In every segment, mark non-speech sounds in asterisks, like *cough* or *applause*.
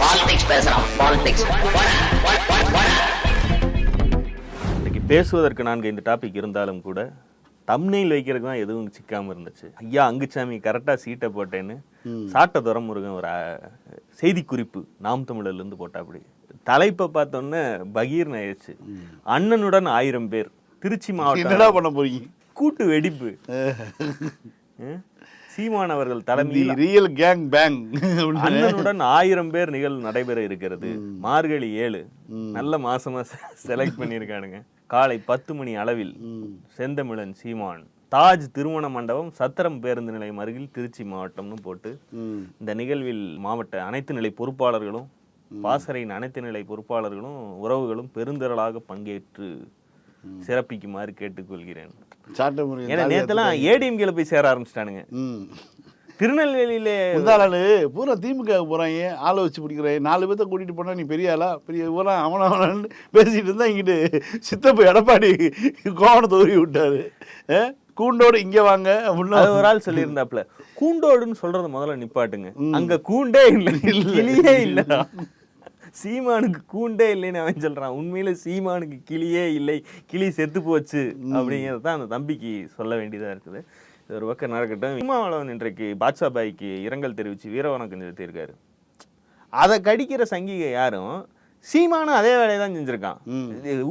Politics பேசுறான் politics இன்னைக்கு பேசுவதற்கு நான்கு இந்த டாபிக் இருந்தாலும் கூட தம்னையில் வைக்கிறதுக்கு தான் எதுவும் சிக்காம இருந்துச்சு. ஐயா அங்குச்சாமி கரெக்டா சீட்டை போட்டேன்னு சாட்ட துரமுருகன் ஒரு அஹ், செய்திக்குறிப்பு நாம் தமிழர்ல இருந்து போட்டா அப்படி தலைப்பை பார்த்தோன்னே பகீர்னு ஆயிடுச்சு. அண்ணனுடன் ஆயிரம் பேர். திருச்சி என்னடா மாவட்டம் பண்ண போறீங்க? கூட்டு வெடிப்பு. சீமான் அவர்கள் தலைமையில் ரியல் கேங் பேங் அண்ணனுடன் ஆயிரம் பேர் நிகழ்வு நடைபெற இருக்கிறது. மார்கழி ஏழு. நல்ல மாசமா *laughs* செலக்ட் பண்ணியிருக்கானுங்க. காலை பத்து மணி அளவில் செந்தமிழன் சீமான் தாஜ் திருமண மண்டபம் சத்திரம் பேருந்து நிலையம் அருகில் திருச்சி மாவட்டம்னு போட்டு இந்த நிகழ்வில் மாவட்ட அனைத்து நிலை பொறுப்பாளர்களும் பாசறையின் அனைத்து நிலை பொறுப்பாளர்களும் உறவுகளும் பெருந்திரளாக பங்கேற்று சிறப்பிக்குமாறு கேட்டுக்கொள்கிறேன். சாட்டை முறை ஏன்னா நேத்தெல்லாம் ஏடிஎம்கேல போய் சேர ஆரம்பிச்சிட்டானுங்க. திருநெல்வேலியில முந்தாள் பூரா திமுக போறாங்க ஆளை வச்சு பிடிக்கிறேன். நாலு பேர்த்த கூட்டிட்டு போனா நீ பெரிய ஆளா? பெரிய பூரா அவன அவனு பேசிட்டு இருந்தா இங்கிட்டு சித்தப்ப எடப்பாடி கோவணத்தை உருவி விட்டாரு. கூண்டோட இங்க வாங்க அப்படின்னு ஒரு ஆள் சொல்லியிருந்தாப்ல கூண்டோடுன்னு சொல்றத முதல்ல நிப்பாட்டுங்க. அங்க கூண்டே இல்ல. கிளியே இல்லடா. சீமானுக்கு கூண்டே இல்லைன்னு அவன் சொல்றான். உண்மையில சீமானுக்கு கிளியே இல்லை. கிளி செத்து போச்சு அப்படிங்கிறது தான் அந்த தம்பிக்கு சொல்ல வேண்டியதா இருக்குது. இது ஒரு பக்கம் நடக்கட்டும். சீமாவளவன் இன்றைக்கு பாட்ஷா பாய்க்கு இரங்கல் தெரிவிச்சு வீரவணக்கம் செலுத்தியிருக்காரு. அதை கடிக்கிற சங்கிகை யாரும் சீமானும் அதே வேலையை தான் செஞ்சிருக்கான்.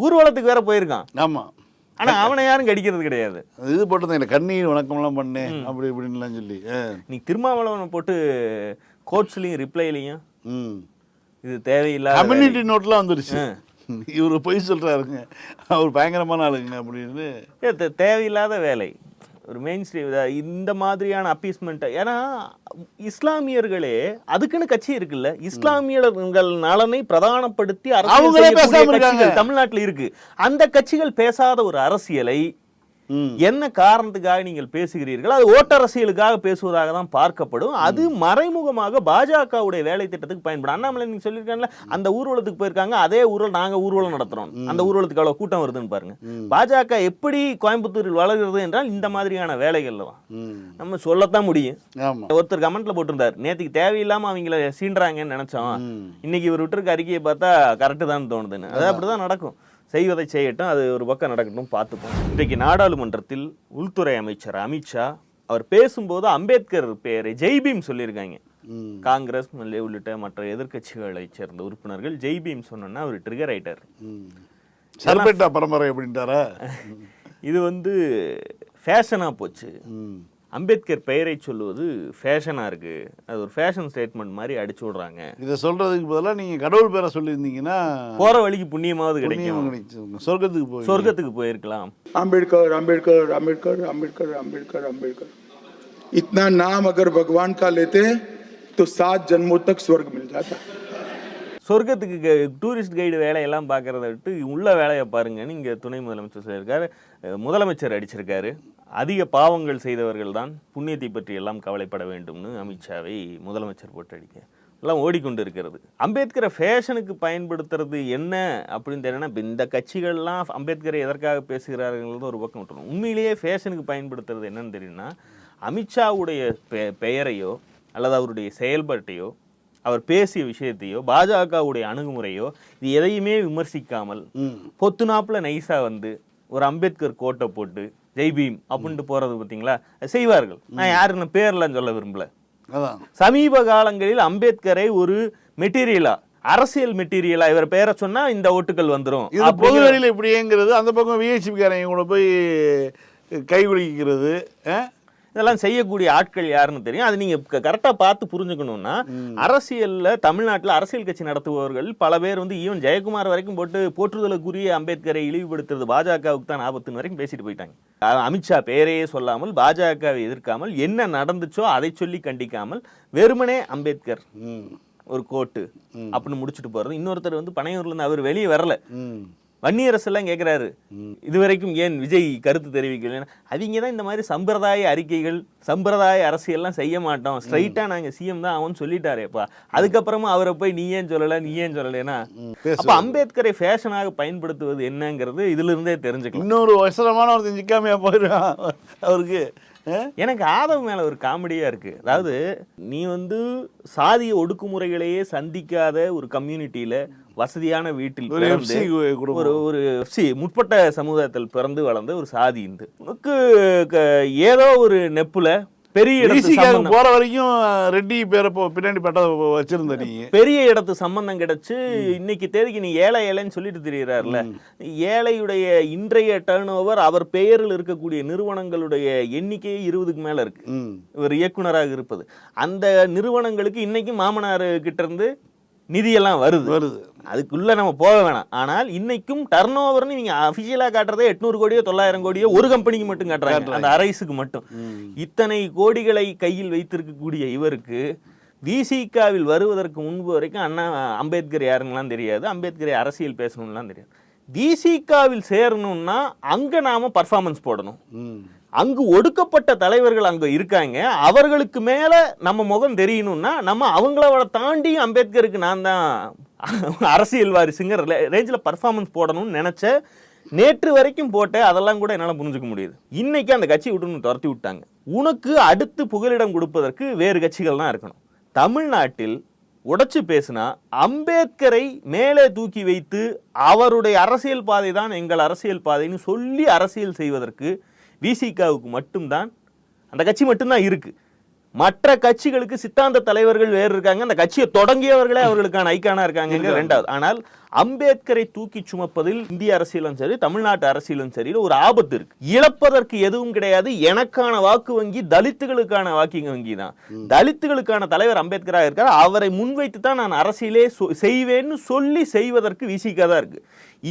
ஊர்வலத்துக்கு வேற போயிருக்கான். ஆமா. ஆனா அவனை யாரும் கடிக்கிறது கிடையாது. இது போட்டு இந்த கண்ணீர் வணக்கம்லாம் பண்ணேன் அப்படி இப்படின்லாம் சொல்லி. நீ திருமாவளவனை போட்டு கோட்ஸ்லையும் ரிப்ளைலையும் இது தேவையில்லாத கம்யூனிட்டி நோட்லாம் வந்துருச்சு. இவரு பொய் சொல்றாருங்க. அவர் பயங்கரமான ஆளுங்க அப்படின்னு. ஏ, தேவையில்லாத வேலை. ஒரு மெயின் ஸ்ட்ரீம் இந்த மாதிரியான அப்பீஸ்மெண்ட் ஏன்னா இஸ்லாமியர்களே அதுக்குன்னு கட்சி இருக்குல்ல இஸ்லாமியர்கள் நலனை பிரதானப்படுத்தி தமிழ்நாட்டுல இருக்கு. அந்த கட்சிகள் பேசாத ஒரு அரசியலை என்ன காரணத்துக்காக நீங்கள் பேசுகிறீர்கள் அது ஓட்டரசியலுக்காக பேசுவதாக தான் பார்க்கப்படும். அது மறைமுகமாக பாஜகவுடைய வேலை திட்டத்துக்கு பயன்படும். அண்ணாமலை நீங்க சொல்லியிருக்காங்கல்ல அந்த ஊர்வலத்துக்கு போயிருக்காங்க அதே ஊர்வலம் நாங்க ஊர்வலம் நடத்துறோம். அந்த ஊர்வலத்துக்கு அவ்வளவு கூட்டம் வருதுன்னு பாருங்க. பாஜக எப்படி கோயம்புத்தூரில் வளர்கிறது என்றால் இந்த மாதிரியான வேலைகள்ல தான். நம்ம சொல்லத்தான் முடியும். ஒருத்தர் கமெண்ட்ல போட்டிருந்தார் நேத்துக்கு தேவையில்லாம அவங்கள சீண்டுறாங்கன்னு நினைச்சோம். இன்னைக்கு இவர் விட்டுருக்க அறிக்கையை பார்த்தா கரெக்டு தான் தோணுதுன்னு. அது அப்படிதான் நடக்கும். செய்வதை செய்யட்டும் அது ஒரு பக்கம் நடக்கட்டும் பார்த்துப்போம். இன்றைக்கு நாடாளுமன்றத்தில் உள்துறை அமைச்சர் அமித்ஷா அவர் பேசும்போது அம்பேத்கர் பெயரை ஜெய்பீம் சொல்லியிருக்காங்க. காங்கிரஸ் உள்ளிட்ட மற்ற எதிர்க்கட்சிகளை சேர்ந்த உறுப்பினர்கள் ஜெய்பீம் சொன்னோன்னா அவர் ட்ரிகர் ஆயிட்டார். சர்பேட்டா பரம்பரை அப்படின்ட்டாரா? இது வந்து ஃபேஷனாக போச்சு. அம்பேத்கர் பெயரை சொல்லுவது ஃபேஷனாக இருக்கு அது ஒரு ஃபேஷன் ஸ்டேட்மெண்ட் மாதிரி அடிச்சு விடுறாங்க இதை சொல்றதுக்கு பதிலா நீங்க கடவுள் பேரை சொல்லியிருந்தீங்கன்னா போற வழிக்கு புண்ணியமாவது கிடைக்கும் புண்ணியம் கிடைச்சிருக்கும். சொர்க்கத்துக்கு போய் சொர்க்கத்துக்கு போயிருக்கலாம் आम्बेडकर आम्बेडकर आम्बेडकर आम्बेडकर आम्बेडकर आम्बेडकर इतना नाम अगर भगवान का लेते तो सात जन्मों तक स्वर्ग मिल जाता சொர்க்கத்துக்கு டூரிஸ்ட் கைடு வேலையெல்லாம் பார்க்கறத விட்டு உள்ள வேலையை பாருங்கன்னு இங்கே துணை முதலமைச்சர் சொல்லியிருக்காரு அஹ் முதலமைச்சர் அடிச்சிருக்காரு அதிக பாவங்கள் செய்தவர்கள் தான் புண்ணியத்தை பற்றி எல்லாம் கவலைப்பட வேண்டும்னு அமித்ஷாவை முதலமைச்சர் போட்டு அடிக்க எல்லாம் ஓடிக்கொண்டு இருக்கிறது அம்பேத்கரை ஃபேஷனுக்கு பயன்படுத்துறது என்ன அப்படின்னு தெரியலனா இப்போ இந்த கட்சிகள்லாம் அம்பேத்கரை எதற்காக பேசுகிறார்கள் ஒரு பக்கம் விட்டுரும் உண்மையிலேயே ஃபேஷனுக்கு பயன்படுத்துறது என்னன்னு தெரியும்னா அமித்ஷாவுடைய பெ பெயரையோ அல்லது அவருடைய செயல்பாட்டையோ அவர் பேசிய விஷயத்தையோ பாஜகவுடைய அணுகுமுறையோ இது எதையுமே விமர்சிக்காமல் பொத்துனாப்புல நைஸா வந்து ஒரு அம்பேத்கர் கோட்டை போட்டு ஜெய்பீம் அப்படின்ட்டு போறது பார்த்தீங்களா செய்வார்கள். நான் யாருன்னு பேர்லாம் சொல்ல விரும்பல. அதான். சமீப காலங்களில் அம்பேத்கரை ஒரு மெட்டீரியலா அரசியல் மெட்டீரியலா இவர் பேரை சொன்னா இந்த ஓட்டுகள் வந்துரும். இது பொது வெளியில இப்படியேங்கிறது அந்த பக்கம் விஹெச்பிக்காரங்க கூட போய் கை குலுக்கிக்கிறது அஹ்? இதெல்லாம் செய்யக்கூடிய ஆட்கள் யாருன்னு தெரியும். அது நீங்க கரெக்டா பார்த்து புரிஞ்சுக்கணும்னா அரசியல்ல தமிழ்நாட்டுல அரசியல் கட்சி நடத்துபவர்கள் பல பேர் வந்து ஈவன் ஜெயக்குமார் வரைக்கும் போட்டு போற்றுதலுக்குரிய அம்பேத்கரை இழிவுபடுத்துறது பாஜகவுக்கு தான் ஆபத்துன்னு வரைக்கும் பேசிட்டு போயிட்டாங்க. அமித்ஷா பெயரையே சொல்லாமல் பாஜகவை எதிர்க்காமல் என்ன நடந்துச்சோ அதை சொல்லி கண்டிக்காமல் வெறுமனே அம்பேத்கர் ஒரு கோட்டு அப்படின்னு முடிச்சுட்டு போறது. இன்னொருத்தர் வந்து பனையூர்ல இருந்து அவர் வெளியே வரல. வன்னியரசு எல்லாம் கேட்கிறாரு இதுவரைக்கும் ஏன் விஜய் கருத்து தெரிவிக்கல? அவங்க தான் இந்த மாதிரி சம்பிரதாய அறிக்கைகள் சம்பிரதாய அரசியல்லாம் செய்ய மாட்டோம். ஸ்ட்ரைட்டா நாங்க சிஎம் தான் அவன் சொல்லிட்டாரேப்பா. அதுக்கப்புறமா அவரை போய் நீ ஏன் சொல்லல நீ ஏன் சொல்லலைன்னா. அப்ப அம்பேத்கரை ஃபேஷனாக பயன்படுத்துவது என்னங்கிறது இதுல இருந்தே தெரிஞ்சுக்கலாம். இன்னொரு வசனமான ஒரு நிற்காமையா போயிடும் அவருக்கு எனக்கு ஆதவ் மேல ஒரு காமெடியா இருக்கு. அதாவது நீ வந்து சாதிய ஒடுக்குமுறைகளையே சந்திக்காத ஒரு கம்யூனிட்டியில வசதியான வீட்டில் ஒரு. ஒரு ஒரு சி முற்பட்ட சமுதாயத்தில் பிறந்து வளர்ந்த ஒரு சாதி இந்து ஏதோ ஒரு நெப்புல பெரிய இடத்து ஈசிக்காக சம்பந்தம். போற வரைக்கும் ரெட்டி பேரை போ- பின்னாடி பட்ட வச்சிருந்த நீ. பெரிய இடத்து சம்பந்தம் கிடைச்சு இன்னைக்கு தேதிக்கு நீ ஏழை ஏழைன்னு சொல்லிட்டு திரியிறாருல. ஏழையுடைய இன்றைய டர்ன் ஓவர் அவர் பெயரில் இருக்கக்கூடிய நிறுவனங்களுடைய எண்ணிக்கையே இருபதுக்கு மேல இருக்கு. இவர் இயக்குனராக இருப்பது. அந்த நிறுவனங்களுக்கு இன்னைக்கு மாமனார் கிட்ட இருந்து நிதியெல்லாம் வருது. வருது. அதுக்குள்ள நம்ம போக வேணாம். ஆனால் இன்னைக்கும் டர்ன் ஓவர்னு நீங்க அபிஷியலா காட்டுறதே எட்நூறு கோடியோ தொள்ளாயிரம் கோடியோ ஒரு கம்பெனிக்கு மட்டும் காட்டுறாங்க. அந்த அரைஸுக்கு மட்டும். இத்தனை கோடிகளை கையில் வைத்திருக்கக்கூடிய இவருக்கு விசிகாவில் வருவதற்கு முன்பு வரைக்கும் அண்ணா அம்பேத்கர் யாருங்கலாம் தெரியாது. அம்பேத்கரை அரசியல் பேசணும்லாம் தெரியாது. விசிகாவில் சேரணும்னா அங்க நாம பர்ஃபார்மன்ஸ் போடணும். அங்கு ஒடுக்கப்பட்ட தலைவர்கள் அங்கே இருக்காங்க. அவர்களுக்கு மேலே நம்ம முகம் தெரியணும்னா நம்ம அவங்களோட தாண்டி அம்பேத்கருக்கு நான் தான் அரசியல் வாரிசுங்கிற ரேஞ்சில் பர்ஃபார்மன்ஸ் போடணும்னு நினச்ச நேற்று வரைக்கும் போட்ட அதெல்லாம் கூட என்னால் புரிஞ்சுக்க முடியுது. இன்றைக்கி அந்த கட்சி விட்டுன்னு துரத்தி விட்டாங்க. உனக்கு அடுத்து புகலிடம் கொடுப்பதற்கு வேறு கட்சிகள் தான் இருக்கணும். தமிழ்நாட்டில் உடைச்சு பேசினா அம்பேத்கரை மேலே தூக்கி வைத்து அவருடைய அரசியல் பாதை தான் எங்கள் அரசியல் பாதைன்னு சொல்லி அரசியல் செய்வதற்கு விசிகாவுக்கு மட்டும்தான் அந்த கட்சி மட்டும்தான் இருக்கு. மற்ற கட்சிகளுக்கு சித்தாந்த தலைவர்கள் வேறு இருக்காங்க. அந்த கட்சியை தொடங்கியவர்களே அவர்களுக்கான ஐக்கானா இருக்காங்க. ரெண்டாவது. ஆனால் அம்பேத்கரை தூக்கி சுமப்பதில் இந்திய அரசியலும் சரி தமிழ்நாட்டு அரசியலும் சரி ஒரு ஆபத்து இருக்கு. இழப்பதற்கு எதுவும் கிடையாது. எனக்கான வாக்கு வங்கி தலித்துகளுக்கான வாக்கு வங்கி தான். தலித்துகளுக்கான தலைவர் அம்பேத்கராக இருக்கார். அவரை முன்வைத்து தான் நான் அரசியலே செய்வேன்னு சொல்லி செய்வதற்கு விசிகா தான் இருக்கு.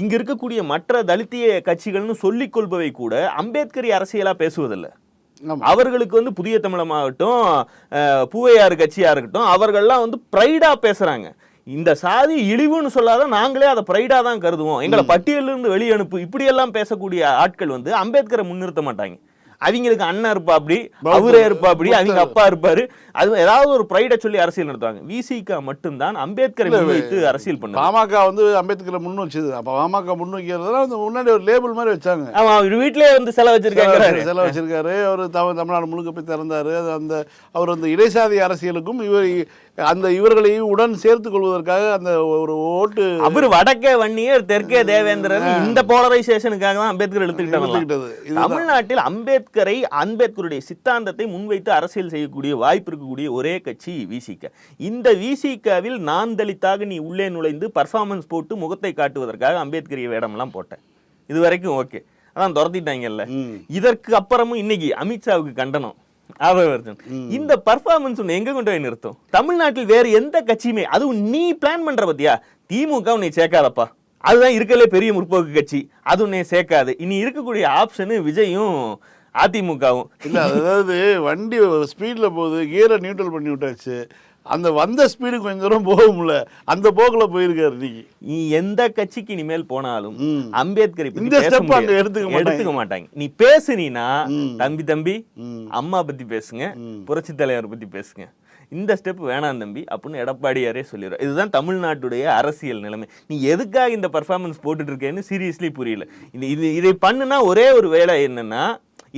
இங்க இருக்கக்கூடிய மற்ற தலித்திய கட்சிகள்னு சொல்லிக் கொள்பவை கூட அம்பேத்கரி அரசியலா பேசுவதில்லை. அவர்களுக்கு வந்து புதிய தமிழமாகட்டும் அஹ், பூவையாறு கட்சியா இருக்கட்டும் அவர்கள்லாம் வந்து ப்ரைடா பேசுறாங்க. இந்த சாதி இழிவுன்னு சொல்லாத நாங்களே அதை ப்ரைடா தான் கருதுவோம். எங்களை பட்டியலிருந்து இருந்து வெளியே அனுப்பு இப்படியெல்லாம் பேசக்கூடிய ஆட்கள் வந்து அம்பேத்கரை முன்னிறுத்த மாட்டாங்க. அவங்களுக்கு அண்ணன் இருப்பா அப்படி அவரே இருப்பா அப்படி அவங்க அப்பா இருப்பாரு. அது ஏதாவது ஒரு ப்ரைட சொல்லி அரசியல் நடத்துவாங்க. விசிகா மட்டும்தான் அம்பேத்கரை முன்வைத்து அரசியல் பண்ணுவாங்க பாமக வந்து அம்பேத்கரை முன் வச்சது அப்ப பாமக முன் வைக்கிறதுலாம் முன்னாடி ஒரு லேபிள் மாதிரி வச்சாங்க. ஆமா அவர் வீட்லயே வந்து செலவு வச்சிருக்காங்க செலவு வச்சிருக்காரு. அவர் தமிழ் தமிழ்நாடு முழுக்க போய் திறந்தாரு. அந்த அவர் அந்த இடைசாதி அரசியலுக்கும் இவர் அந்த இவர்களையும் உடன் சேர்த்துக் கொள்வதற்காக அந்த ஒரு ஓட்டு அவர் வடக்கே வன்னியர் தெற்கே தேவேந்திரன். இந்த போலரைசேஷனுக்காக தான் அம்பேத்கர் எடுத்துக்கிட்டாங்க. தமிழ்நாட்டில் அம்பேத்கரை அம்பேத்கருடைய சித்தாந்தத்தை முன்வைத்து அரசியல் செய்யக்கூடிய வாய்ப்பு இருக்கக்கூடிய ஒரே கட்சி விசிக இந்த விசிகவில் நான் தலித்தாக நீ உள்ளே நுழைந்து பர்ஃபார்மன்ஸ் போட்டு முகத்தை காட்டுவதற்காக அம்பேத்கரிய வேடம்லாம் போட்டேன். இது வரைக்கும் ஓகே. அதான் துரத்திட்டாங்கல்ல. இதற்கு அப்புறமும் இன்னைக்கு அமித்ஷாவுக்கு கண்டனம். இந்த பர்ஃபார்மன்ஸ் உன்னை எங்க கொண்டு போய் நிறுத்தும்? தமிழ்நாட்டில் வேற எந்த கட்சியுமே அதுவும் நீ பிளான் பண்ற பத்தியா? திமுக உன்னை சேர்க்காதப்பா. அதுதான் இருக்கலே பெரிய முற்போக்கு கட்சி. அது உன்னை சேர்க்காது. இனி இருக்கக்கூடிய ஆப்ஷனு விஜயும் அதிமுகவும். இல்ல அதாவது வண்டி ஸ்பீட்ல போகுது கியரை நியூட்ரல் பண்ணி விட்டாச்சு. அந்த வந்த ஸ்பீடு கொஞ்சம் தூரம் போக முடியல அந்த போக்குல போயிருக்காரு இன்னைக்கு நீ எந்த கட்சிக்கு இனிமேல் போனாலும். அம்பேத்கரை இந்த step அங்க. எடுத்துக்க. எடுத்துக்க மாட்டாங்க நீ பேசுனீனா. தம்பி தம்பி. அம்மா பத்தி பேசுங்க. புரட்சி தலைவர் பத்தி பேசுங்க இந்த ஸ்டெப் வேணாம் தம்பி அப்படின்னு எடப்பாடியாரே சொல்லிடுறோம் இதுதான் தமிழ்நாட்டுடைய அரசியல் நிலைமை நீ எதுக்காக இந்த பர்ஃபார்மன்ஸ் போட்டுட்டு இருக்கேன்னு சீரியஸ்லி புரியல இது இது இதை பண்ணுனா ஒரே ஒரு வேலை என்னன்னா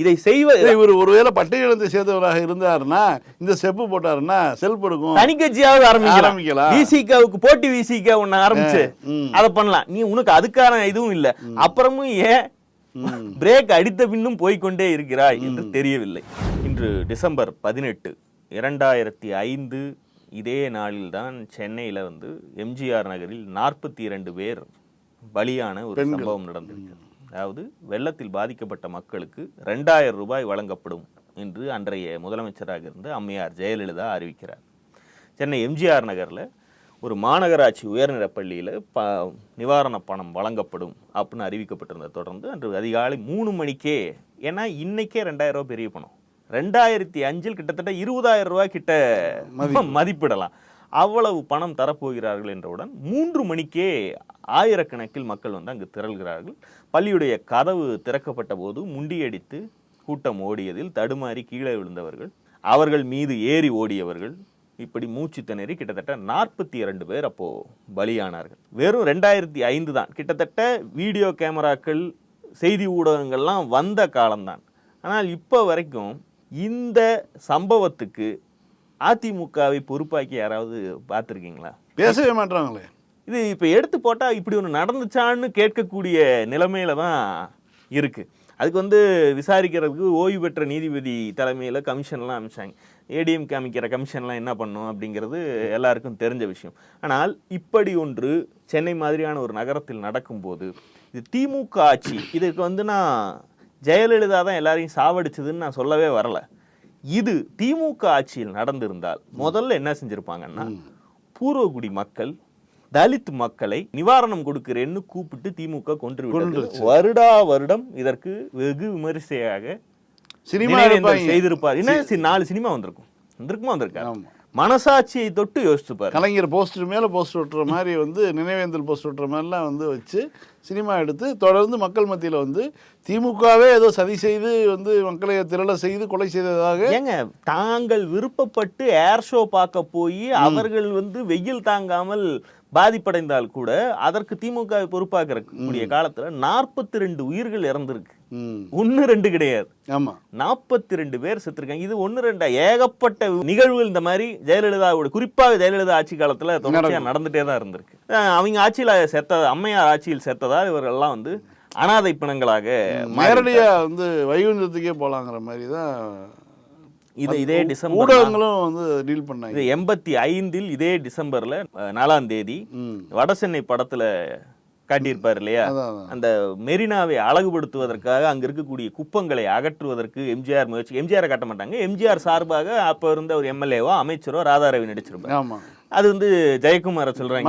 இதை செய்வ இல்ல, இவர் ஒருவேளை பட்டியலத்தை சேர்ந்தவராக இருந்தாருன்னா இந்த ஸ்டெப் போட்டாருன்னா செல்ஃப் எடுக்கும் தனி கட்சியாவது ஆரம்பிக்கலாம். ஆரம்பிக்கலாம். விசிகாவுக்கு போட்டி விசிகா ஒண்ணு ஆரம்பிச்சு. அதை பண்ணலாம். நீ உனக்கு அதுக்கான இதுவும் இல்ல. அப்புறமும் ஏன் பிரேக் அடித்த பின்னும் போய்க்கொண்டே இருக்கிறாய் என்று தெரியவில்லை. இன்று டிசம்பர் பதினெட்டு இரண்டாயிரத்தி ஐந்து இதே நாளில்தான் சென்னையில வந்து எம்ஜிஆர் நகரில் நாற்பத்தி இரண்டு பேர் பலியான ஒரு. சம்பவம் நடந்திருக்கு அதாவது வெள்ளத்தில் பாதிக்கப்பட்ட மக்களுக்கு ரெண்டாயிரம் ரூபாய் வழங்கப்படும் என்று அன்றைய முதலமைச்சராக இருந்த அம்மையார் ஜெயலலிதா அறிவிக்கிறார். சென்னை எம்ஜிஆர் நகரில் ஒரு மாநகராட்சி உயர்நிலைப் பள்ளியில் ப நிவாரண பணம் வழங்கப்படும் அப்படின்னு அறிவிக்கப்பட்டிருந்த தொடர்ந்து அன்று அதிகாலை மூணு மணிக்கே ஏன்னா இன்னைக்கே ரெண்டாயிரம் ரூபாய் பெரிய பணம். ரெண்டாயிரத்தி அஞ்சில் கிட்டத்தட்ட இருபதாயிரம் ரூபாய் கிட்ட மதிப்பிடலாம். அவ்வளவு பணம் தரப்போகிறார்கள் என்றவுடன் மூன்று மணிக்கே ஆயிரக்கணக்கில் மக்கள் வந்து அங்கு திரள்கிறார்கள். பள்ளியுடைய கதவு திறக்கப்பட்ட போது முண்டியடித்து கூட்டம் ஓடியதில் தடுமாறி கீழே விழுந்தவர்கள் அவர்கள் மீது ஏறி ஓடியவர்கள் இப்படி மூச்சு திணறி கிட்டத்தட்ட நாற்பத்தி இரண்டு பேர் அப்போது பலியானார்கள். வெறும் ரெண்டாயிரத்தி ஐந்து தான். கிட்டத்தட்ட வீடியோ கேமராக்கள் செய்தி ஊடகங்கள்லாம் வந்த காலம்தான். ஆனால் இப்போ வரைக்கும் இந்த சம்பவத்துக்கு அதிமுகவை பொறுப்பாக்கி யாராவது பார்த்துருக்கீங்களா? பேசவே மாட்டாங்களே இது இப்போ எடுத்து போட்டால் இப்படி ஒன்று நடந்துச்சான்னு கேட்கக்கூடிய நிலைமையில தான் இருக்கு. அதுக்கு வந்து விசாரிக்கிறதுக்கு ஓய்வு பெற்ற நீதிபதி தலைமையில் கமிஷன்லாம் அமைச்சாங்க ஏடிஎம் காமிக்கிற கமிஷன்லாம் என்ன பண்ணும் அப்படிங்கிறது எல்லாருக்கும் தெரிஞ்ச விஷயம். ஆனால் இப்படி ஒன்று சென்னை மாதிரியான ஒரு நகரத்தில் நடக்கும்போது இது திமுக ஆட்சி இதுக்கு வந்து நான் ஜெயலலிதா தான் எல்லாரையும் சாவடிச்சதுன்னு நான் சொல்லவே வரல. இது திமுக ஆட்சியில் நடந்திருந்தால் முதல்ல என்ன செஞ்சிருப்பாங்கன்னா பூர்வகுடி மக்கள் தலித் மக்களை நிவாரணம் கொடுக்கிறேன்னு கூப்பிட்டு திமுக கொன்று. வருடா வருடம் இதற்கு வெகு விமரிசையாக சினிமா. செய்திருப்பார் என்ன நாலு சினிமா வந்திருக்கும் வந்திருக்குமா வந்திருக்காரு. மனசாட்சியை தொட்டு யோசிச்சு பாரு கலைஞர் போஸ்டர் மேலே போஸ்டர் ஒட்டுற மாதிரி வந்து நினைவேந்தல் போஸ்டர் ஒட்டுற மாதிரிலாம் வந்து வச்சு சினிமா எடுத்து தொடர்ந்து மக்கள் மத்தியில் வந்து திமுகவே ஏதோ சதி செய்து வந்து மக்களை திரள செய்து கொலை செய்ததாக ஏங்க தாங்கள் விருப்பப்பட்டு ஏர் ஷோ பார்க்க போய் அவர்கள் வந்து வெயில் தாங்காமல் பாதிப்படைந்தால் கூட அதற்கு திமுக பொறுப்பாக இருக்கக்கூடிய காலத்துல நாற்பத்தி ரெண்டு உயிர்கள் இறந்திருக்கு. ம். ஒன்னு ரெண்டு கிடையாது. ஆமாம் நாற்பத்தி ரெண்டு பேர் செத்துருக்காங்க. இது ஒன்னு ரெண்டா ஏகப்பட்ட நிகழ்வுகள் இந்த மாதிரி ஜெயலலிதாவோட குறிப்பாக ஜெயலலிதா ஆட்சி காலத்துல தொடர்ச்சியா நடந்துட்டே தான் இருந்திருக்கு. அவங்க ஆட்சியில செத்த அம்மையார் ஆட்சியில் செத்ததால் இவர்கள்லாம் வந்து அனாதை பிணங்களாக நேரடியாக வந்து வைகுந்தத்துக்கே போகலாங்கிற மாதிரி தான் இது இதே டிசம்பர் ஊடகங்களும் வந்து டீல் பண்ணாங்க. இது எண்பத்தி ஐந்தில் இதே டிசம்பர்ல நாலாம் தேதி வடசென்னை படத்துல காட்டியிருப்பார் இல்லையா அந்த மெரினாவை அழகுபடுத்துவதற்காக அங்க இருக்கக்கூடிய குப்பங்களை அகற்றுவதற்கு எம்ஜிஆர் முயற்சி எம்ஜிஆரை காட்ட மாட்டாங்க. எம்ஜிஆர் சார்பாக அப்ப இருந்த ஒரு எம்எல்ஏவோ அமைச்சரோ ராதாரவி நடிச்சிருப்பாங்க ஆமாம் அது வந்து ஜெயக்குமாரை சொல்றாங்க.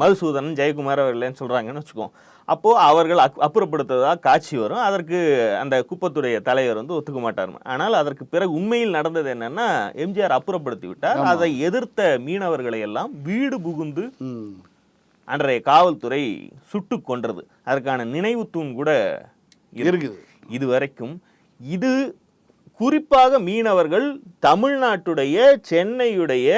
மதுசூதனன். ஜெயக்குமார் அவர்களேன்னு சொல்றாங்கன்னு வச்சுக்கோ அப்போ அவர்கள் அக்- அப்புறப்படுத்துவதா காட்சி வரும். அதற்கு அந்த குப்பத்துடைய தலைவர் வந்து ஒத்துக்க மாட்டார். ஆனால் அதற்கு பிறகு உண்மையில் நடந்தது என்னன்னா எம்ஜிஆர் அப்புறப்படுத்தி விட்டார் அதை எதிர்த்த மீனவர்களை எல்லாம் வீடு புகுந்து அன்றைய காவல்துறை சுட்டு கொன்றது. அதற்கான நினைவு தூண் கூட இருக்கு. இருக்குது. இதுவரைக்கும் இது குறிப்பாக மீனவர்கள் தமிழ்நாட்டுடைய சென்னையுடைய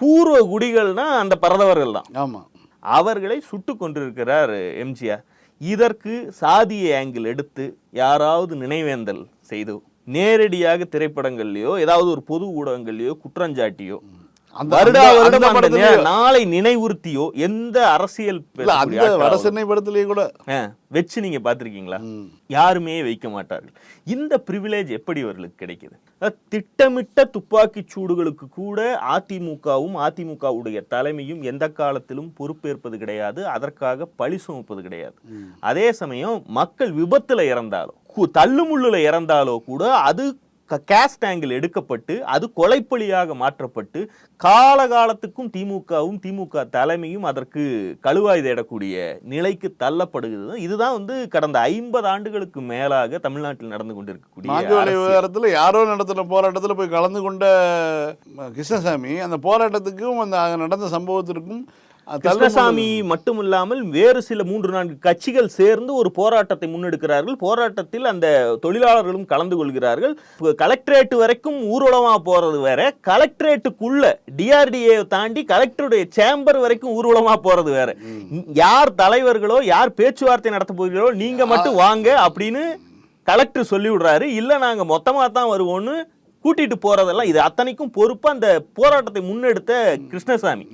பூர்வ குடிகள்னா அந்த பரதவர்கள் தான். ஆமாம் அவர்களை சுட்டு கொண்டிருக்கிறார் எம்ஜிஆர். இதற்கு சாதிய ஆங்கிள் எடுத்து யாராவது நினைவேந்தல் செய்து நேரடியாக திரைப்படங்கள்லயோ ஏதாவது ஒரு பொது ஊடகங்கள்லயோ குற்றஞ்சாட்டியோ நாளை நினைவுறுத்தியோ எந்த அரசியல் படத்துலயே கூட. வச்சு நீங்க பாத்திருக்கீங்களா. யாருமே வைக்க மாட்டார்கள். இந்த பிரிவிலேஜ் எப்படி அவர்களுக்கு கிடைக்குது? திட்டமிட்ட துப்பாக்கி சூடுகளுக்கு கூட அதிமுகவும் அதிமுகவுடைய தலைமையும் எந்த காலத்திலும் பொறுப்பேற்பது கிடையாது. அதற்காக பழி சுமப்பது கிடையாது. அதே சமயம் மக்கள் விபத்துல இறந்தாலோ கு- தள்ளுமுள்ளுல இறந்தாலோ கூட அது கேஸ்ட் ஆங்கிள் எடுக்கப்பட்டு அது கொலைப்பழியாக மாற்றப்பட்டு காலகாலத்துக்கும் திமுகவும் திமுக தலைமையும் அதற்கு கழுவாய் தேடக்கூடிய நிலைக்கு தள்ளப்படுகிறது இதுதான் வந்து கடந்த ஐம்பது ஆண்டுகளுக்கு மேலாக தமிழ்நாட்டில் நடந்து கொண்டிருக்கக்கூடிய. விவகாரத்தில் யாரோ நடத்தின போராட்டத்தில் போய் கலந்து கொண்ட கிருஷ்ணசாமி அந்த போராட்டத்துக்கும் அந்த நடந்த சம்பவத்திற்கும் கிருஷ்ணசாமி மட்டுமில்லாமல் வேறு சில மூன்று நான்கு கட்சிகள் சேர்ந்து ஒரு போராட்டத்தை முன்னெடுக்கிறார்கள். போராட்டத்தில் அந்த தொழிலாளர்களும் கலந்து கொள்கிறார்கள். கலெக்டரேட் வரைக்கும் ஊர்வலமா போறது வேற. கலெக்டரேட்டுக்குள்ள டிஆர்டிஏ தாண்டி கலெக்டருடைய சேம்பர் வரைக்கும் ஊர்வலமா போறது வேற. யார் தலைவர்களோ யார் பேச்சுவார்த்தை நடத்த போகிறீர்களோ நீங்க மட்டும் வாங்க அப்படின்னு கலெக்டர் சொல்லி விடுறாரு இல்ல நாங்க மொத்தமா தான் வருவோம்னு கூட்டிட்டு போறதெல்லாம் இது அத்தனைக்கும் பொறுப்பு அந்த போராட்டத்தை முன்னெடுத்த கிருஷ்ணசாமி.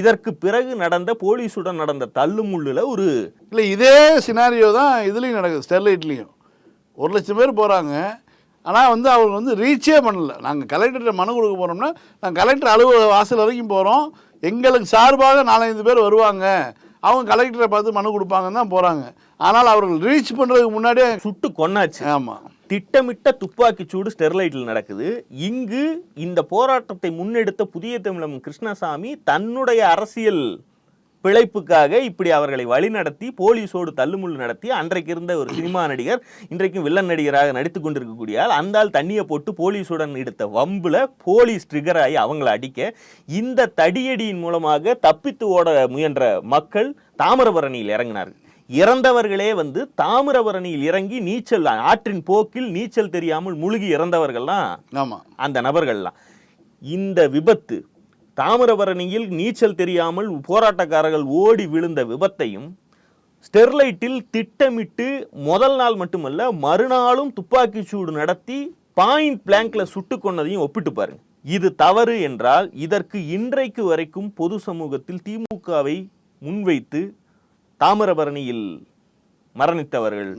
இதற்கு பிறகு நடந்த போலீஸுடன் நடந்த தள்ளுமுள்ளுல ஒரு இல்லை இதே சினாரியோ தான் இதுலேயும் நடக்குது ஸ்டெர்லைட்லேயும். ஒரு லட்சம் பேர் போகிறாங்க ஆனால் வந்து அவங்க வந்து ரீச்சே பண்ணல. நாங்கள் கலெக்டர்கிட்ட மனு கொடுக்க போகிறோம்னா நாங்கள் கலெக்டர் அலுவலக வாசல் வரைக்கும் போகிறோம் எங்களுக்கு சார்பாக நாலஞ்சு பேர் வருவாங்க. அவங்க கலெக்டரை பார்த்து மனு கொடுப்பாங்கன்னு தான் போகிறாங்க ஆனால் அவர்கள் ரீச் பண்ணுறதுக்கு முன்னாடியே சுட்டு கொன்னாச்சு. ஆமாம் திட்டமிட்ட துப்பாக்கிச்சூடு ஸ்டெர்லைட்டில் நடக்குது. இங்கு இந்த போராட்டத்தை முன்னெடுத்த புதிய தமிழம் கிருஷ்ணசாமி தன்னுடைய அரசியல் பிழைப்புக்காக இப்படி அவர்களை வழிநடத்தி போலீஸோடு தள்ளுமுள்ளு நடத்தி அன்றைக்கு இருந்த ஒரு சினிமா நடிகர் இன்றைக்கும் வில்லன் நடிகராக நடித்து கொண்டிருக்கக்கூடிய ஆள் அந்த ஆள் தண்ணியை போட்டு போலீஸுடன் எடுத்த வம்பில் போலீஸ் ட்ரிகர் ஆகி அவங்கள அடிக்க இந்த தடியடியின் மூலமாக தப்பித்து ஓட முயன்ற மக்கள் தாமிரபரணியில் இறங்கினார்கள். இறந்தவர்களே வந்து தாமிரபரணியில் இறங்கி நீச்சல் ஆற்றின் போக்கில் நீச்சல் தெரியாமல் முழுகி இறந்தவர்கள்லாம் ஆமாம் அந்த நபர்கள்லாம். இந்த விபத்து தாமிரபரணியில் நீச்சல் தெரியாமல் போராட்டக்காரர்கள் ஓடி விழுந்த விபத்தையும் ஸ்டெர்லைட்டில் திட்டமிட்டு முதல் நாள் மட்டுமல்ல மறுநாளும் துப்பாக்கிச் சூடு நடத்தி பாயிண்ட் பிளாங்க்ல சுட்டு கொன்னதையும் ஒப்பிட்டு பாருங்க. இது தவறு என்றால் இதற்கு இன்றைக்கு வரைக்கும் பொது சமூகத்தில் திமுகவை முன்வைத்து தாமிரபரணியில் மரணித்தவர்கள்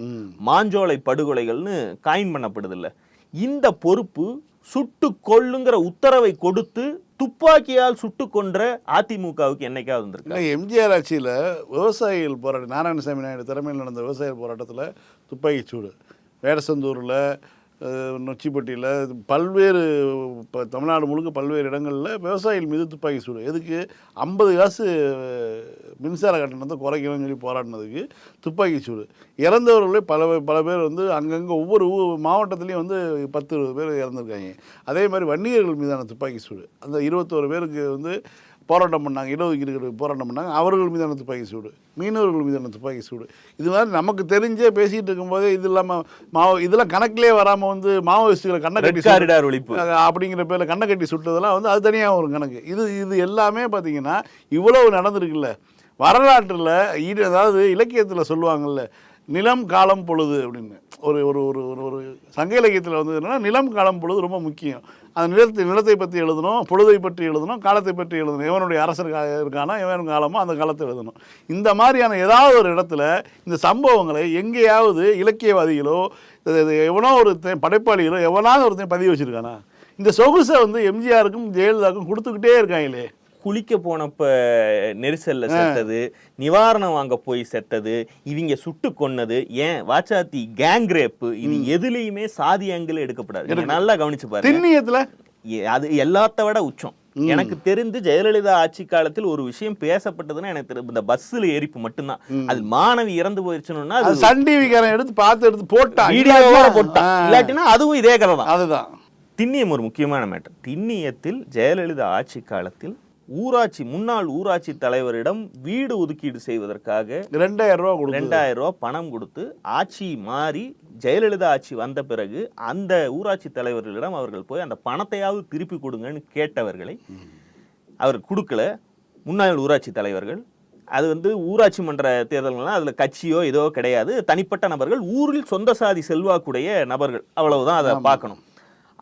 மாஞ்சோலை படுகொலைகள்னு காயின் பண்ணப்படுதில்ல. இந்த பொறுப்பு சுட்டு கொல்லுங்கிற உத்தரவை கொடுத்து துப்பாக்கியால் சுட்டு கொன்ற அதிமுகவுக்கு என்னைக்காவது வந்திருக்கு? இல்லை எம்ஜிஆர் ஆட்சியில் விவசாயிகள் போராட்டம் நாராயணசாமி நாயுடு தலைமையில் நடந்த விவசாய போராட்டத்தில் துப்பாக்கிச் சூடு. வேடசந்தூரில் நொச்சிப்பட்டியில். பல்வேறு இப்போ தமிழ்நாடு முழுக்க பல்வேறு இடங்களில் விவசாயிகள் மீது துப்பாக்கி சூடு. எதுக்கு? ஐம்பது காசு மின்சார கட்டணத்தை குறைக்கணும்னு சொல்லி போராடினதுக்கு துப்பாக்கி சூடு. இறந்தவர்களே பல பல பேர் வந்து அங்கங்கே ஒவ்வொரு மாவட்டத்துலேயும் வந்து பத்து இருபது பேர் இறந்துருக்காங்க. அதே மாதிரி வன்னியர்கள் மீதான துப்பாக்கி சூடு. அந்த இருபத்தோரு பேருக்கு வந்து போராட்டம் பண்ணாங்க இடஒதுக்கீடு போராட்டம் பண்ணாங்க அவர்கள் மீதான துப்பாக்கி சூடு மீனவர்கள் மீதான துப்பாக்கி சூடு இது மாதிரி நமக்கு தெரிஞ்சே பேசிகிட்டு இருக்கும்போதே இது இல்லாமல் மாவோ இதெல்லாம் கணக்கிலே வராமல் வந்து மாவோயிஸ்டுகளை கண்ணை கட்டி காரிடார் ஒழிப்பு. அப்படிங்கிற பேரில் கண்ணை கட்டி சுட்டதெல்லாம் வந்து அது தனியாக ஒரு கணக்கு. இது இது எல்லாமே பார்த்தீங்கன்னா இவ்வளவு நடந்திருக்குல்ல. வரலாற்றில் ஈடு அதாவது இலக்கியத்தில் சொல்லுவாங்கல்ல நிலம் காலம் பொழுது அப்படின்னு. ஒரு ஒரு ஒரு ஒரு ஒரு சங்க இலக்கியத்தில் வந்து என்னென்னா நிலம் காலம் பொழுது ரொம்ப முக்கியம். அந்த நிலத்தை நிலத்தை பற்றி எழுதணும் பொழுதை பற்றி எழுதணும் காலத்தை பற்றி எழுதணும். எவனுடைய அரசர் இருக்கானோ இருக்கானா எவன் காலமோ அந்த காலத்தை எழுதணும். இந்த மாதிரியான ஏதாவது ஒரு இடத்துல இந்த சம்பவங்களை எங்கேயாவது இலக்கியவாதிகளோ எவனோ ஒருத்தன் படைப்பாளிகளோ எவனாவது ஒருத்தன் பதிவு வச்சுருக்கானா? இந்த சொகுசை வந்து எம்ஜிஆருக்கும் ஜெயலலிதாவுக்கும் கொடுத்துக்கிட்டே இருக்காங்களே குளிக்க போனப்ப நெரிசல்ல செத்தது நிவாரணம் வாங்க போய் செத்தது இவங்க சுட்டு கொன்னது ஏன் வாச்சாத்தி கேங் ரேப்பு இது எதுலயுமே சாதி ஆங்கிள் எடுக்கப்படாது. நல்லா கவனிச்சு பாருங்க. அது எல்லாத்த விட உச்சம். எனக்கு தெரிந்து ஜெயலலிதா ஆட்சி காலத்தில் ஒரு விஷயம் பேசப்பட்டதுன்னா எனக்கு தெரியும். இந்த பஸ்ஸில் எரிப்பு மட்டும்தான். அது மாணவி இறந்து போயிருச்சுன்னா அது சன் டிவிக்காரன் எடுத்து பார்த்து எடுத்து போட்டான் வீடியோவோட போட்டான் இல்லாட்டினா அதுவும் இதே கதை தான். அதுதான். திண்ணியம் ஒரு முக்கியமான மேட்டர் திண்ணியத்தில் ஜெயலலிதா ஆட்சி காலத்தில் ஊராட்சி முன்னாள் ஊராட்சி தலைவரிடம் வீடு ஒதுக்கீடு செய்வதற்காக ரெண்டாயிரம் ரூபா ரெண்டாயிரம் ரூபாய் பணம் கொடுத்து ஆட்சி மாறி ஜெயலலிதா ஆட்சி வந்த பிறகு அந்த ஊராட்சி தலைவர்களிடம் அவர்கள் போய் அந்த பணத்தையாவது திருப்பி கொடுங்கன்னு கேட்டவர்களை அவர் கொடுக்கல. முன்னாள் ஊராட்சி தலைவர்கள் அது வந்து ஊராட்சி மன்ற தேர்தல்கள்லாம் அதுல கட்சியோ ஏதோ கிடையாது. தனிப்பட்ட நபர்கள் ஊரில் சொந்த சாதி செல்வாக்குடைய நபர்கள் அவ்வளவுதான் அதை பார்க்கணும்.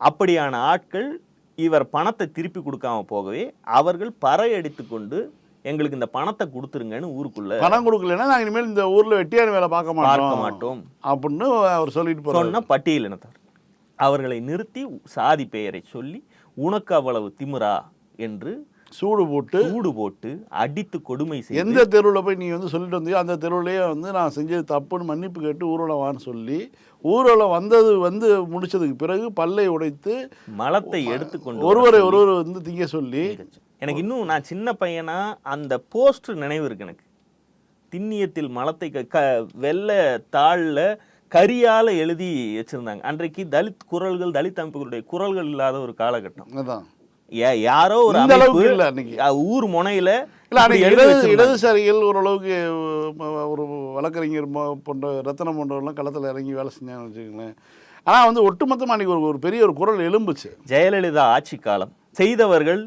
அப்படியான ஆட்கள் இவர் பணத்தை திருப்பி கொடுக்காம போகவே அவர்கள் பறை அடித்துக்கொண்டு எங்களுக்கு இந்த பணத்தை கொடுத்துருங்கன்னு ஊருக்குள்ள பணம் கொடுக்கலன்னா நாங்க இனிமேல் இந்த ஊர்ல வெட்டியான வேலை பார்க்க பார்க்க மாட்டோம். மாட்டோம் அப்படின்னு அவர் சொல்லிட்டு சொன்ன பட்டியலினத்தார் அவர்களை நிறுத்தி சாதி பெயரை சொல்லி உனக்கு அவ்வளவு திமிரா? என்று சூடு போட்டு சூடு போட்டு அடித்து கொடுமை செய்து எந்த தெருவில் போய் நீ வந்து சொல்லிட்டு வந்தியோ அந்த தெருவுலயே வந்து நான் செஞ்சது தப்புன்னு மன்னிப்பு கேட்டு ஊர்வலம் வான்னு சொல்லி ஊர்வலம் வந்தது வந்து முடிச்சதுக்கு பிறகு பல்லை உடைத்து மலத்தை எடுத்துக்கொண்டு ஒருவரை ஒருவர் வந்து திங்க சொல்லி எனக்கு இன்னும் நான் சின்ன பையனா அந்த போஸ்ட் நினைவு இருக்கு எனக்கு. திண்ணியத்தில் மலத்தை க- வெள்ளை தாள்ல கரியால எழுதி வச்சிருந்தாங்க. அன்றைக்கு தலித் குரல்கள் தலித் அமைப்புகளுடைய குரல்கள் இல்லாத ஒரு காலகட்டம். அதான். யாரோ ஒரு அளவுக்கு இல்ல அன்னைக்கு. ஊர் முனையில இல்லை எழுதி இடது. இடதுசாரிகள் ஓரளவுக்கு ஒரு வழக்கறிஞர் போன்ற ரத்தனம் போன்றவர்கள்லாம் களத்தில் இறங்கி வேலை செஞ்சாங்கன்னு வச்சுக்கோங்களேன். ஆனால் வந்து ஒட்டுமொத்தமாக அன்னைக்கு ஒரு ஒரு பெரிய ஒரு குரல் எழும்புச்சு. ஜெயலலிதா ஆட்சி காலம் செய்தவர்கள்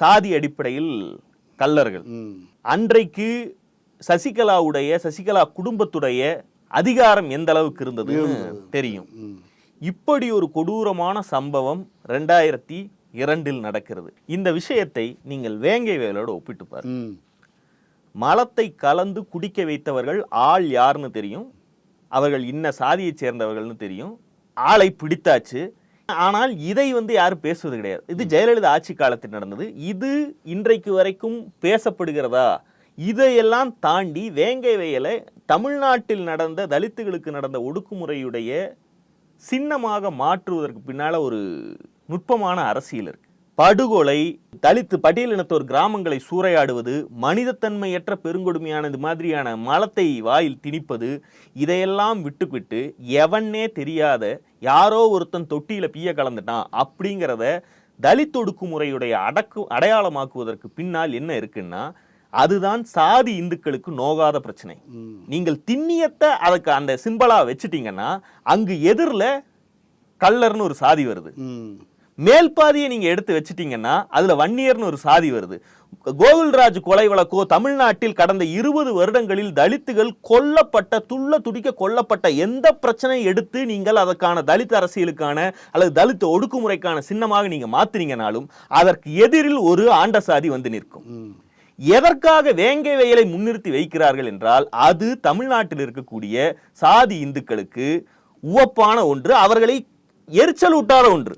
சாதி அடிப்படையில் கல்லர்கள் அன்றைக்கு சசிகலாவுடைய சசிகலா குடும்பத்துடைய அதிகாரம் எந்த அளவுக்கு இருந்ததுன்னு தெரியும். இப்படி ஒரு கொடூரமான சம்பவம் ரெண்டாயிரத்தி இரண்டில் நடக்கிறது. இந்த விஷயத்தை நீங்கள் வேங்கை வேலோட ஒப்பிட்டு ம். மலத்தை கலந்து குடிக்க வைத்தவர்கள் ஆள் யாருன்னு தெரியும். அவர்கள் இன்ன சாதியைச் சேர்ந்தவர்கள்னு தெரியும். ஆளை பிடித்தாச்சு. ஆனால் இதை வந்து யாரும் பேசுவது கிடையாது. இது ஜெயலலிதா ஆட்சி காலத்தில் நடந்தது. இது இன்றைக்கு வரைக்கும் பேசப்படுகிறதா? இதையெல்லாம் தாண்டி வேங்கை வயலை தமிழ்நாட்டில் நடந்த தலித்துகளுக்கு நடந்த ஒடுக்குமுறையுடைய சின்னமாக மாற்றுவதற்கு பின்னால ஒரு நுட்பமான அரசியல் இருக்கு. படுகொலை தலித்து பட்டியலினத்தோர் கிராமங்களை சூறையாடுவது மனிதத்தன்மையற்ற பெருங்கொடுமையான இது மாதிரியான மலத்தை வாயில் திணிப்பது இதையெல்லாம் விட்டுவிட்டு எவனே தெரியாத யாரோ ஒருத்தன் தொட்டியில பீய கலந்துட்டான் அப்படிங்கிறத தலித் ஒடுக்குமுறையுடைய அடக்கு அடையாளமாக்குவதற்கு பின்னால் என்ன இருக்குன்னா அதுதான் சாதி இந்துக்களுக்கு நோகாத பிரச்சனை. நீங்கள் திண்ணியத்தை அதுக்கு அந்த சிம்பலா வச்சுட்டீங்கன்னா அங்கு எதிரில் கல்லர்னு ஒரு சாதி வருது. மேல் பாதியை நீங்க எடுத்து வச்சிட்டீங்கன்னா அதுல வன்னியர்னு ஒரு சாதி வருது. கோகுல்ராஜ் கொலை வழக்கோ தமிழ்நாட்டில் கடந்த இருபது வருடங்களில் தலித்துகள் கொல்லப்பட்ட துள்ள துடிக்க கொல்லப்பட்ட எந்த பிரச்சனை எடுத்து நீங்கள் அதற்கான தலித் அரசியலுக்கான அல்லது தலித் ஒடுக்குமுறைக்கான சின்னமாக நீங்க மாத்தினீங்கனாலும் அதற்கு எதிரில் ஒரு ஆண்ட சாதி வந்து நிற்கும். எதற்காக வேங்கை வயலை முன்னிறுத்தி வைக்கிறார்கள் என்றால் அது தமிழ்நாட்டில் இருக்கக்கூடிய சாதி இந்துக்களுக்கு உவப்பான ஒன்று அவர்களை எரிச்சல் ஊட்டாத ஒன்று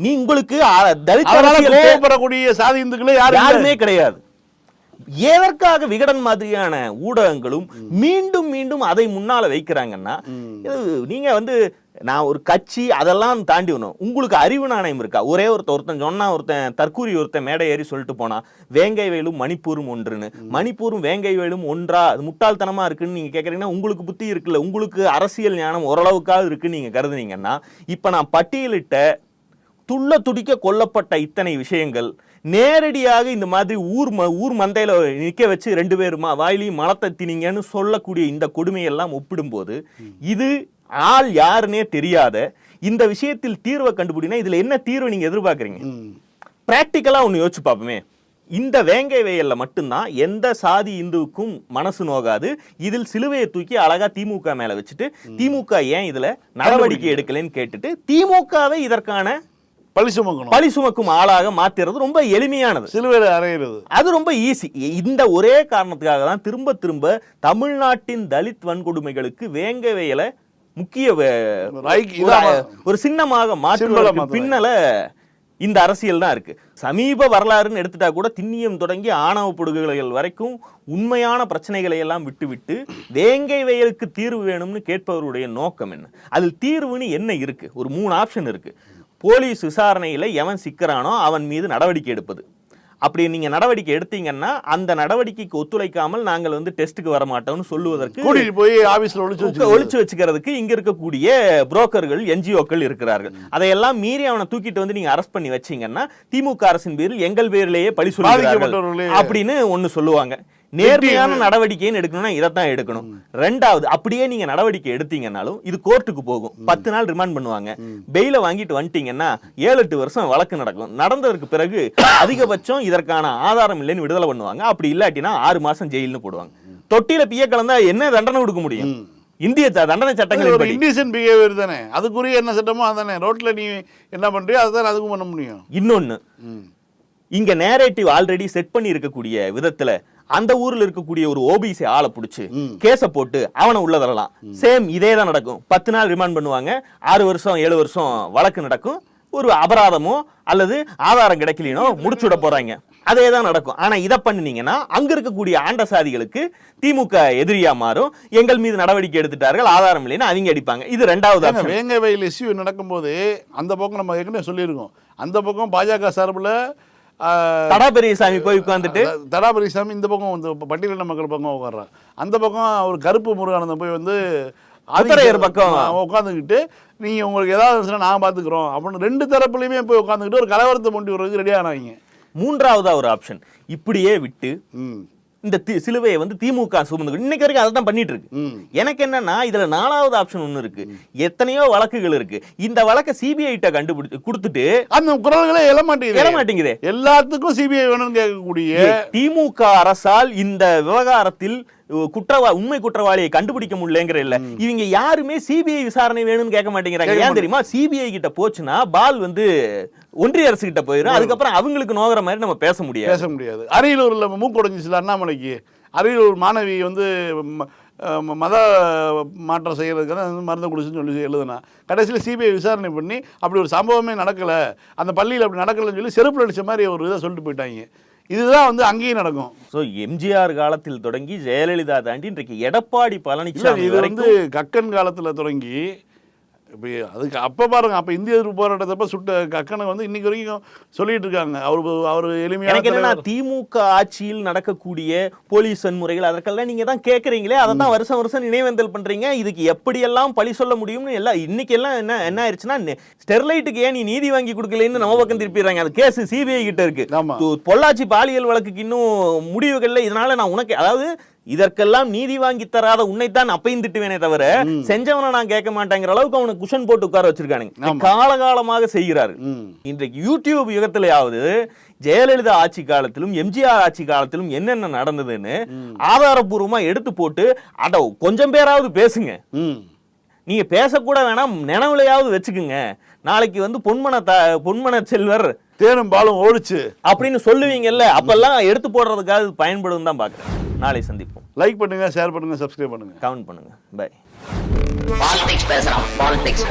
நீ உங்களுக்கு அ, தலித் அதனால அரசியல் தே- கோவப்படக்கூடிய சாதி இந்துக்களே யாரும் கிடையாது. எதற்காக விகடன் மாதிரியான ஊடகங்களும் மீண்டும் மீண்டும் அதை முன்னால வைக்கிறாங்கன்னா நீங்க வந்து நான் ஒரு கட்சி அதெல்லாம் தாண்டி வரணும். உங்களுக்கு அறிவு நாணயம் இருக்கா? ஒரே ஒருத்தன் ஒருத்தன் சொன்னா ஒருத்தன் தற்கூரி ஒருத்தன் மேடை ஏறி சொல்லிட்டு போனா வேங்கை வயலும் மணிப்பூரும் ஒன்றுன்னு. மணிப்பூரும் வேங்கை வயலும் ஒன்றா? அது முட்டாள்தனமா இருக்குன்னு நீங்க கேக்குறீங்கன்னா உங்களுக்கு புத்தி இருக்குல்ல. உங்களுக்கு அரசியல் ஞானம் ஓரளவுக்காவது இருக்குன்னு நீங்க கருதுனீங்கன்னா இப்ப நான் பட்டியலிட்ட துள்ள துடிக்க கொல்லப்பட்ட இத்தனை விஷயங்கள். நேரடியாக இந்த மாதிரி ஊர் ம ஊர் மந்தையில நிக்க வச்சு ரெண்டு பேருமா வாயிலையும் மலத்தை திணிங்கன்னு சொல்லக்கூடிய இந்த கொடுமையெல்லாம் ஒப்பிடும்போது இது ஆள் யாருன்னே தெரியாத இந்த விஷயத்தில் தீர்வை கண்டுபிடினா இதுல என்ன தீர்வை நீங்க எதிர்பார்க்கறீங்க? பிராக்டிக்கலா ஒன்று யோசிச்சு பார்ப்போமே. இந்த வேங்கை வயல்ல மட்டும்தான் எந்த சாதி இந்துவுக்கும் மனசு நோகாது. இதில் சிலுவையை தூக்கி அழகா திமுக மேல வச்சுட்டு திமுக ஏன் இதுல நடவடிக்கை எடுக்கலைன்னு கேட்டுட்டு திமுகவை இதற்கான பழி சுமக்கணும். பழி சுமக்கும் ஆளாக மாத்துறது ரொம்ப எளிமையானது. சிலுவையில் அறையிறது. அது ரொம்ப ஈஸி இந்த ஒரே காரணத்துக்காக தான் திரும்ப திரும்ப தமிழ்நாட்டின் தலித் வன்கொடுமைகளுக்கு வேங்கை வயலை முக்கிய ஒரு- சின்னமாக மாற்றுவதற்கு. பின்னல இந்த அரசியல் தான் இருக்கு. சமீப வரலாறுன்னு எடுத்துட்டா கூட திண்ணியம் தொடங்கி ஆணவ படுகொலைகள் வரைக்கும் உண்மையான பிரச்சனைகளை எல்லாம் விட்டுவிட்டு வேங்கை வயலுக்கு தீர்வு வேணும்னு கேட்பவருடைய நோக்கம் என்ன? அதில் தீர்வுன்னு என்ன இருக்கு? ஒரு மூணு ஆப்ஷன் இருக்கு. போலீஸ் விசாரணையில எவன் சிக்கிறானோ அவன் மீது நடவடிக்கை எடுப்பது. அப்படி நீங்க நடவடிக்கை எடுத்தீங்கன்னா அந்த நடவடிக்கைக்கு ஒத்துழைக்காமல் நாங்கள் வந்து டெஸ்ட்டுக்கு வர மாட்டோம்னு சொல்லுவதற்கு கூட்டிட்டு போய் ஆபீஸ்ல ஒளிச்சு ஒக்க- வச்சு ஒளிச்சு வச்சுக்கிறதுக்கு இங்க இருக்கக்கூடிய புரோக்கர்கள் என்ஜிஓக்கள் இருக்கிறார்கள். அதையெல்லாம் மீறி அவனை தூக்கிட்டு வந்து நீங்க அரெஸ்ட் பண்ணி வச்சீங்கன்னா திமுக அரசின் பேரில் எங்கள் பேரிலேயே பழி பாதிக்கப்பட்டவர்களே. அப்படின்னு ஒண்ணு சொல்லுவாங்க. நேர்மையான நடவடிக்கைன்னு எடுக்கணும்னா இதைத்தான் எடுக்கணும். ரெண்டாவது அப்படியே நீங்க நடவடிக்கை எடுத்தீங்கன்னாலும் இது கோர்ட்டுக்கு போகும். பத்து நாள் ரிமாண்ட் பண்ணுவாங்க. பெயில வாங்கிட்டு வந்துட்டீங்கன்னா ஏழு எட்டு வருஷம் வழக்கு நடக்கும். நடந்ததற்கு பிறகு அதிகபட்சம் இதற்கான ஆதாரம் இல்லைன்னு விடுதலை பண்ணுவாங்க. அப்படி இல்லாட்டினா ஆறு மாசம் ஜெயில்னு போடுவாங்க. தொட்டியில பிய கலந்தா என்ன தண்டனை கொடுக்க முடியும்? இந்திய தண்டனை படி இண்டிசன் பிஹேவியர் தானே. அதுக்குரிய என்ன சட்டமோ அதானே. ரோட்ல நீ என்ன பண்றியோ அதுதான் அதுக்கும் பண்ண முடியும். இன்னொன்னு இங்க நேரேட்டிவ் ஆல்ரெடி செட் பண்ணி இருக்கக்கூடிய விதத்துல அந்த ஊர்ல இருக்கக்கூடிய ஒரு ஓபிசி ஆளை புடிச்சு கேஸ போட்டு அவனை உள்ள தரலாம் சேம் இதே தான் நடக்கும். பத்து நாள் ரிமாண்ட் பண்ணுவாங்க. ஆறு வருஷம் ஏழு வருஷம் வழக்கு நடக்கும். ஒரு அபராதமோ அல்லது ஆதாரம் கிடைக்கலனோ முடிச்சு விட போறாங்க. அதே தான் நடக்கும். ஆனா இதை பண்ணுனீங்கன்னா அங்க இருக்கக்கூடிய ஆண்ட சாதிகளுக்கு திமுக எதிரியா மாறும். எங்கள் மீது நடவடிக்கை எடுத்துட்டார்கள் ஆதாரம் இல்லைன்னா அவங்க அடிப்பாங்க. இது ரெண்டாவது. வேங்கை வயல் இஷ்யூ நடக்கும்போது அந்த பக்கம் நம்ம ஏற்கனவே சொல்லியிருக்கோம். அந்த பக்கம் பாஜக சார்பில் தடா பெரியசாமி போய் உட்கார்ந்துட்டு தடாபரிசாமி இந்த பக்கம் வந்து பட்டியலின மக்கள் பக்கம் உட்கார்றான் அந்த பக்கம் ஒரு கருப்பு முருகானந்தம் போய் வந்து முத்தரையர் பக்கம். உட்காந்துக்கிட்டு நீங்க உங்களுக்கு ஏதாவது இருந்துச்சுன்னா நான் பாத்துக்கிறோம். அப்படின்னு ரெண்டு தரப்புலையுமே போய் உட்காந்துக்கிட்டு ஒரு கலவரத்தை கொண்டு வர்றதுக்கு ரெடி ஆனாங்க மூன்றாவதா ஒரு ஆப்ஷன். இப்படியே விட்டு ம். இந்த சிலுவையை வந்து திமுக சுமந்து இன்னைக்கு வரைக்கும் அதை தான் பண்ணிட்டு இருக்கு எனக்கு என்னன்னா இதுல நாலாவது ஆப்ஷன் ஒண்ணு இருக்கு. எத்தனையோ வழக்குகள் இருக்கு. இந்த வழக்கை சிபிஐ கிட்ட கண்டுபிடிச்சு கொடுத்துட்டு அந்த குரல்களே எழ எழ மாட்டேங்குது. மாட்டேங்குதே எல்லாத்துக்கும் சிபிஐ வேணும்னு கேட்கக்கூடிய திமுக அரசால் இந்த விவகாரத்தில் குற்றவா உண்மை குற்றவாளியை கண்டுபிடிக்க முடியலங்கிற இல்ல. இவங்க யாருமே சிபிஐ விசாரணை வேணும்னு கேட்க மாட்டேங்கிறாங்க. ஏன் தெரியுமா? சிபிஐ கிட்ட போச்சுன்னா பால் வந்து ஒன்றிய அரசு கிட்ட போயிடும் அதுக்கப்புறம் அவங்களுக்கு நோகிற மாதிரி நம்ம பேச முடியாது. பேச முடியாது. அரியலூர்ல மூக்கு உடைஞ்சிச்சுல அண்ணாமலைக்கு. அரியலூர் மாணவி வந்து மத மாற்றம் செய்யறதுக்காக வந்து மருந்து குடிச்சுன்னு சொல்லி எழுதுனா. கடைசியில் சிபிஐ விசாரணை பண்ணி அப்படி ஒரு சம்பவமே நடக்கலை. அந்த பள்ளியில் அப்படி நடக்கலைன்னு சொல்லி செருப்பு அடிச்ச மாதிரி ஒரு இதை சொல்லிட்டு போயிட்டாங்க. இதுதான் வந்து அங்கேயும் நடக்கும். சோ எம்ஜிஆர் காலத்தில் தொடங்கி ஜெயலலிதா தாண்டி இன்றைக்கு எடப்பாடி பழனிசாமி இது வந்து கக்கன் காலத்துல தொடங்கி இப்போ அதுக்கு அப்போ பாருங்க அப்போ இந்திய போராட்டத்தப்ப சுட்ட கக்கனை வந்து இன்னைக்கு வரைக்கும் சொல்லிட்டு இருக்காங்க. அவர் அவர் எளிமையான. திமுக ஆட்சியில் நடக்கக்கூடிய போலீஸ் வன்முறைகள் அதற்கெல்லாம் நீங்க தான் கேக்குறீங்களே அதை தான் வருஷம் வருஷம் நினைவேந்தல் பண்றீங்க. இதுக்கு எப்படியெல்லாம் பழி சொல்ல முடியும்னு எல்லாம் இன்னைக்கு எல்லாம் என்ன என்ன ஆயிடுச்சுன்னா ஸ்டெர்லைட்டுக்கு ஏன் நீ நீதி வாங்கி கொடுக்கலன்னு நம்ம பக்கம் திருப்பிடுறாங்க. அது கேஸ் சிபிஐ கிட்ட இருக்கு. பொள்ளாச்சி பாலியல் வழக்குக்கு இன்னும் முடிவுகள்ல இதனால நான் உனக்கு அதாவது இதற்கெல்லாம் நீதி வாங்கி தராத உன்னைத்தான் அப்பையும் திட்டுவேனே தவிர செஞ்சவனை நான் கேட்க மாட்டேங்கிற அளவுக்கு அவனுக்கு குஷன் போட்டு உட்கார வச்சிருக்கானுங்க. காலகாலமாக செய்கிறாரு. இன்றைக்கு யூடியூப் யுகத்திலேயாவது ஜெயலலிதா ஆட்சி காலத்திலும் எம்ஜிஆர் ஆட்சி காலத்திலும் என்னென்ன நடந்ததுன்னு ஆதாரபூர்வமா எடுத்து போட்டு அட கொஞ்சம் பேராவது பேசுங்க. நீங்க பேசக்கூட வேணாம் நினைவுலையாவது வச்சுக்குங்க. நாளைக்கு வந்து பொன்மன த பொன்மன செல்வர் தேனும் பாலும் ஓடிச்சு. அப்படின்னு சொல்லுவீங்கல்ல அப்பெல்லாம் எடுத்து போடுறதுக்காக இது பயன்படும் தான் பார்க்குறேன். நாளை சந்திப்போம். லைக் பண்ணுங்க ஷேர் பண்ணுங்க சப்ஸ்கிரைப் பண்ணுங்க. கமெண்ட் பண்ணுங்க. பை பாலிடிக்ஸ் பேசுறான் பாலிடிக்ஸ்